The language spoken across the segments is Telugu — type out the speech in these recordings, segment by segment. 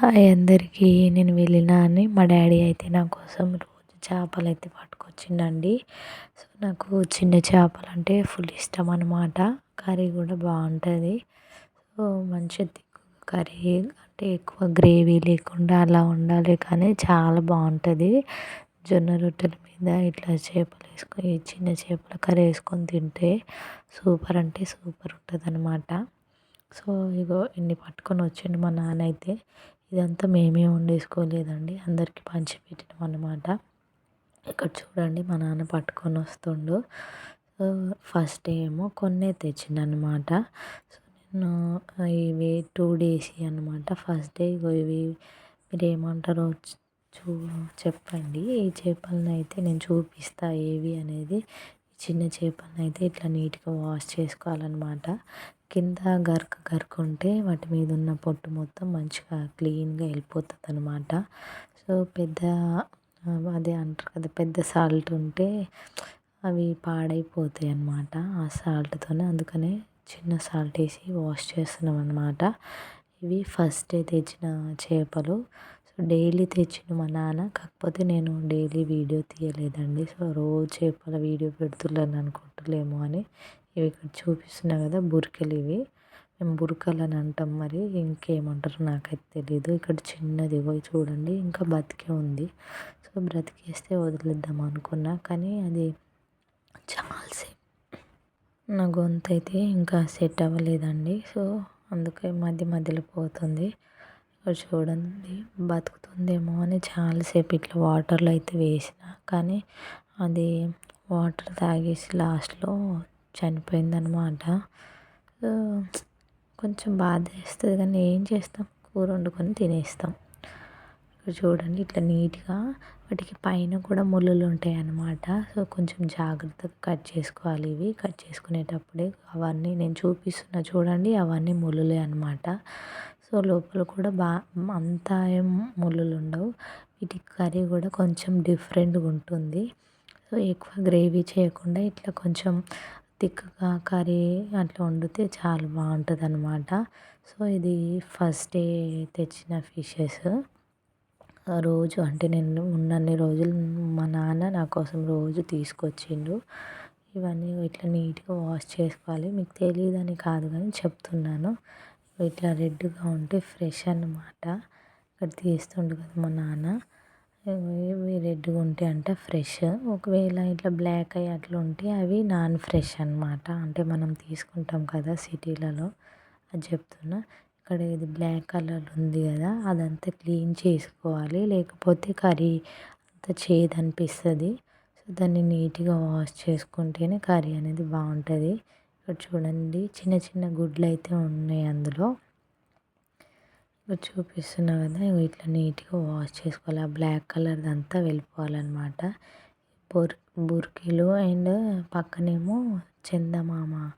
హాయ్ అందరికీ నేను వెళ్ళినా అని మా డాడీ అయితే నా కోసం రోజు చేపలు అయితే పట్టుకొచ్చిండండి. సో నాకు చిన్న చేపలు అంటే ఫుల్ ఇష్టం అనమాట కర్రీ కూడా బాగుంటుంది. సో మంచి తిక్కు కర్రీ. అంటే ఎక్కువ గ్రేవీ లేకుండా అలా ఉండాలి కానీ చాలా బాగుంటుంది. జొన్న రొట్టెల మీద ఇట్లా చేపలు వేసుకొని చిన్న చేపల కర్రీ వేసుకొని తింటే సూపర్ అంటే సూపర్ ఉంటుంది అనమాట సో ఇగో ఇన్ని పట్టుకొని వచ్చిండు మా నాన్న అయితే. ఇదంతా మేమే వండేసుకోలేదండి. అందరికీ పంచిపెట్టినాం అన్నమాట. ఇక్కడ చూడండి మా నాన్న పట్టుకొని వస్తుండు. ఫస్ట్ డే ఏమో కొన్ని తెచ్చిండనమాట సో నేను ఇవి టూ డేస్ అనమాట ఫస్ట్ డే ఇవి మీరు ఏమంటారో చూ చెప్పండి. ఈ చేపలను అయితే నేను చూపిస్తా ఏవి అనేది. చిన్న చేపలను అయితే ఇట్లా నీట్గా వాష్ చేసుకోవాలన్నమాట. కింద గరక గరక ఉంటే వాటి మీద ఉన్న పొట్టు మొత్తం మంచిగా క్లీన్గా వెళ్ళిపోతుంది అనమాట సో పెద్ద అదే అంటారు కదా పెద్ద సాల్ట్ ఉంటే అవి పాడైపోతాయి అన్నమాట ఆ సాల్ట్తోనే. అందుకనే చిన్న సాల్ట్ వేసి వాష్ చేస్తున్నాం అనమాట ఇవి ఫస్ట్ డే తెచ్చిన చేపలు. డైలీ తెచ్చిన మా నాన్న. కాకపోతే నేను డైలీ వీడియో తీయలేదండి. సో రోజు చేపల వీడియో పెడుతున్నాను అనుకుంటులేమో అని ఇవి ఇక్కడ చూపిస్తున్నా కదా బురకలు ఇవి. మేము బురకలు అని అంటాం మరి ఇంకేమంటారు నాకైతే తెలీదు. ఇక్కడ చిన్నది పోయి చూడండి ఇంకా బతికే ఉంది. సో బ్రతికేస్తే వదిలేద్దాం అనుకున్నా. కానీ అది చాలాసేపు నా గొంతు అయితే ఇంకా సెట్ అవ్వలేదండి. సో అందుకే మధ్య మధ్యలో పోతుంది. ఇక్కడ చూడండి బతుకుతుందేమో అని చాలాసేపు ఇట్లా వాటర్లో అయితే వేసిన. కానీ అది వాటర్ తాగేసి లాస్ట్లో చనిపోయిందనమాట కొంచెం బాధ వేస్తుంది కానీ ఏం చేస్తాం? కూర వండుకొని తినేస్తాం. ఇక్కడ చూడండి ఇట్లా నీట్గా వాటికి పైన కూడా ముళ్ళులు ఉంటాయి అన్నమాట సో కొంచెం జాగ్రత్తగా కట్ చేసుకోవాలి ఇవి. కట్ చేసుకునేటప్పుడే అవన్నీ నేను చూపిస్తున్నా చూడండి అవన్నీ ముళ్ళులే అనమాట సో లోపల కూడా బాగా అంతా ఏం ముళ్ళులు ఉండవు వీటి కర్రీ కూడా కొంచెం డిఫరెంట్గా ఉంటుంది. సో ఎక్కువ గ్రేవీ చేయకుండా ఇట్లా కొంచెం థిక్గా కర్రీ అట్లా వండితే చాలా బాగుంటుంది అనమాట సో ఇది ఫస్ట్ డే తెచ్చిన ఫిషెస్. రోజు అంటే నేను ఉన్నన్ని రోజులు మా నాన్న నా కోసం రోజు తీసుకొచ్చిండు. ఇవన్నీ ఇట్లా నీట్గా వాష్ చేసుకోవాలి. మీకు తెలియదని కాదు కానీ చెప్తున్నాను. ఇట్లా రెడ్గా ఉంటే ఫ్రెష్ అన్నమాట. ఇక్కడ తీస్తుండు కదా మా నాన్న. ఇవి రెడ్గా ఉంటే అంట ఫ్రెష్. ఒకవేళ ఇట్లా బ్లాక్ అయ్యి అట్లా ఉంటే అవి నాన్ ఫ్రెష్ అనమాట అంటే మనం తీసుకుంటాం కదా సిటీలలో. అది చెప్తున్నా. ఇక్కడ ఇది బ్లాక్ కలర్ ఉంది కదా అదంతా క్లీన్ చేసుకోవాలి. లేకపోతే కర్రీ అంతా చేదు అనిపిస్తుంది సో దాన్ని నీట్గా వాష్ చేసుకుంటేనే కర్రీ అనేది బాగుంటుంది. ఇక్కడ చూడండి. చిన్న చిన్న గుడ్లు అయితే ఉన్నాయి అందులో. ఇక్కడ చూపిస్తున్నా కదా ఇట్లా నీట్గా వాష్ చేసుకోవాలి. ఆ బ్లాక్ కలర్ది అంతా వెళ్ళిపోవాలన్నమాట. బుర్ బుర్కీలు అండ్ పక్కనేమో చందమామ.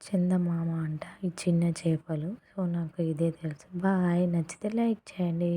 చందమామ అంట. ఈ చిన్న చేపలు. సో నాకు ఇదే తెలుసు. బాయ్. నచ్చితే లైక్ చేయండి.